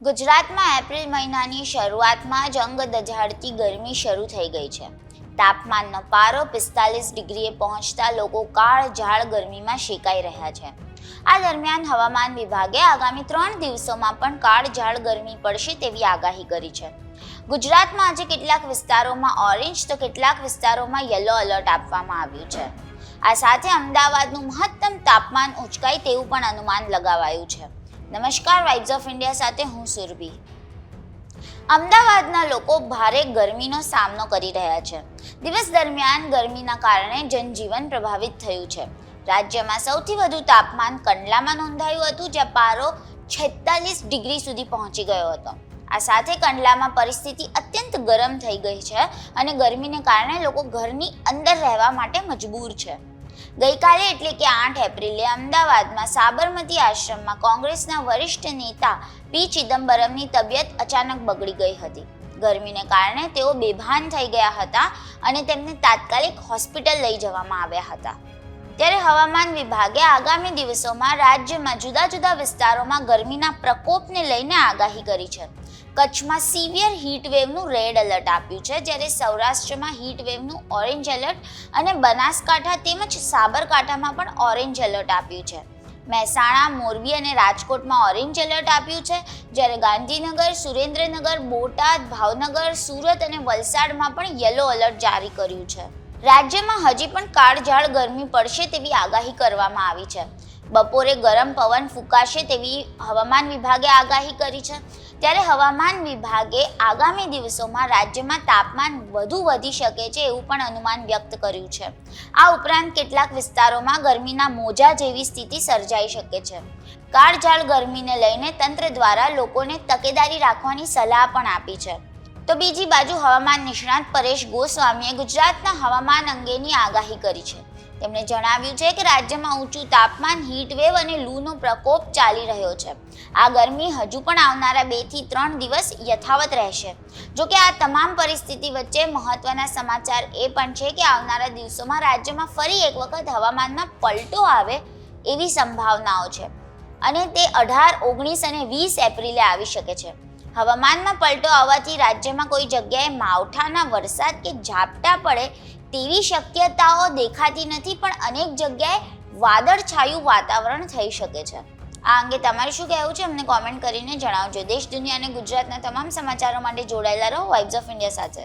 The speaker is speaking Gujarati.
ગુજરાતમાં એપ્રિલ મહિનાની શરૂઆતમાં જ અંગ દઝાડતી ગરમી શરૂ થઈ ગઈ છે. તાપમાનનો પારો પિસ્તાલીસ ડિગ્રીએ પહોંચતા લોકો કાળ ઝાળ ગરમીમાં શેકાઈ રહ્યા છે. આ દરમિયાન હવામાન વિભાગે આગામી ત્રણ દિવસોમાં પણ કાળ ઝાળ ગરમી પડશે તેવી આગાહી કરી છે. ગુજરાતમાં આજે કેટલાક વિસ્તારોમાં ઓરેન્જ તો કેટલાક વિસ્તારોમાં યલો એલર્ટ આપવામાં આવ્યું છે. આ સાથે અમદાવાદનું મહત્તમ તાપમાન ઉંચકાય તેવું પણ અનુમાન લગાવાયું છે. નમસ્કાર વાઇબ્સ ઓફ ઇન્ડિયા સાથે હું સુરભી. અમદાવાદના લોકો ભારે ગરમીનો સામનો કરી રહ્યા છે. દિવસ દરમિયાન ગરમીના કારણે જનજીવન પ્રભાવિત થયું છે. રાજ્યમાં સૌથી વધુ તાપમાન કંડલામાં નોંધાયું હતું, જ્યાં પારો છેતાલીસ ડિગ્રી સુધી પહોંચી ગયો હતો. આ સાથે કંડલામાં પરિસ્થિતિ અત્યંત ગરમ થઈ ગઈ છે અને ગરમીને કારણે લોકો ઘરની અંદર રહેવા માટે મજબૂર છે. ગઈકાલે એટલે કે આઠ એપ્રિલે અમદાવાદમાં સાબરમતી આશ્રમમાં કોંગ્રેસના વરિષ્ઠ નેતા પી ચિદમ્બરમની તબિયત અચાનક બગડી ગઈ હતી. ગરમીને કારણે તેઓ બેભાન થઈ ગયા હતા અને તેમને તાત્કાલિક હોસ્પિટલ લઈ જવામાં આવ્યા હતા. ત્યારે હવામાન વિભાગે આગામી દિવસોમાં રાજ્યમાં જુદા જુદા વિસ્તારોમાં ગરમીના પ્રકોપને લઈને આગાહી કરી છે. કચ્છમાં સિવિયર હીટવેવનું રેડ એલર્ટ આપ્યું છે. જ્યારે સૌરાષ્ટ્રમાં હીટ વેવનું ઓરેન્જ એલર્ટ અને બનાસકાંઠા તેમજ સાબરકાંઠામાં પણ ઓરેન્જ એલર્ટ આપ્યું છે. મહેસાણા, મોરબી અને રાજકોટમાં ઓરેન્જ એલર્ટ આપ્યું છે. જ્યારે ગાંધીનગર, સુરેન્દ્રનગર, બોટાદ, ભાવનગર, સુરત અને વલસાડમાં પણ યલો એલર્ટ જારી કર્યું છે. રાજ્યમાં હજી પણ કાળઝાળ ગરમી પડશે તેવી આગાહી કરવામાં આવી છે. બપોરે ગરમ પવન ફૂંકાશે તેવી હવામાન વિભાગે આગાહી કરી છે. ત્યારે હવામાન વિભાગે આગામી દિવસોમાં રાજ્યમાં તાપમાન વધુ વધી શકે છે એવું પણ અનુમાન વ્યક્ત કર્યું છે. આ ઉપરાંત કેટલાક વિસ્તારોમાં ગરમીના મોજા જેવી સ્થિતિ સર્જાઈ શકે છે. કાળઝાળ ગરમીને લઈને તંત્ર દ્વારા લોકોને તકેદારી રાખવાની સલાહ પણ આપી છે. તો બીજી બાજુ હવામાન નિષ્ણાત પરેશ ગોસ્વામીએ ગુજરાતના હવામાન અંગેની આગાહી કરી છે. તેમણે જણાવ્યું છે કે રાજ્યમાં ઊંચું તાપમાન હીટવેવ અને લૂનો પ્રકોપ ચાલી રહ્યો છે. આ ગરમી હજુ પણ આવનારા બેથી ત્રણ દિવસ યથાવત રહેશે. જો કે આ તમામ પરિસ્થિતિ વચ્ચે મહત્વના સમાચાર એ પણ છે કે આવનારા દિવસોમાં રાજ્યમાં ફરી એક વખત હવામાનમાં પલટો આવે એવી સંભાવનાઓ છે. અને તે અઢાર, ઓગણીસ અને વીસ એપ્રિલે આવી શકે છે. હવામાનમાં પલટો આવવાથી રાજ્યમાં કોઈ જગ્યાએ માવઠાના વરસાદ કે ઝાપટા પડે તેવી શક્યતાઓ દેખાતી નથી, પણ અનેક જગ્યાએ વાદળછાયું વાતાવરણ થઈ શકે છે. આ અંગે તમારે શું કહેવું છે, અમને કોમેન્ટ કરીને જણાવજો. દેશ, દુનિયા અને ગુજરાતના તમામ સમાચારો માટે જોડાયેલા રહો. વાઇબ્સ ઓફ ઇન્ડિયા સાથે.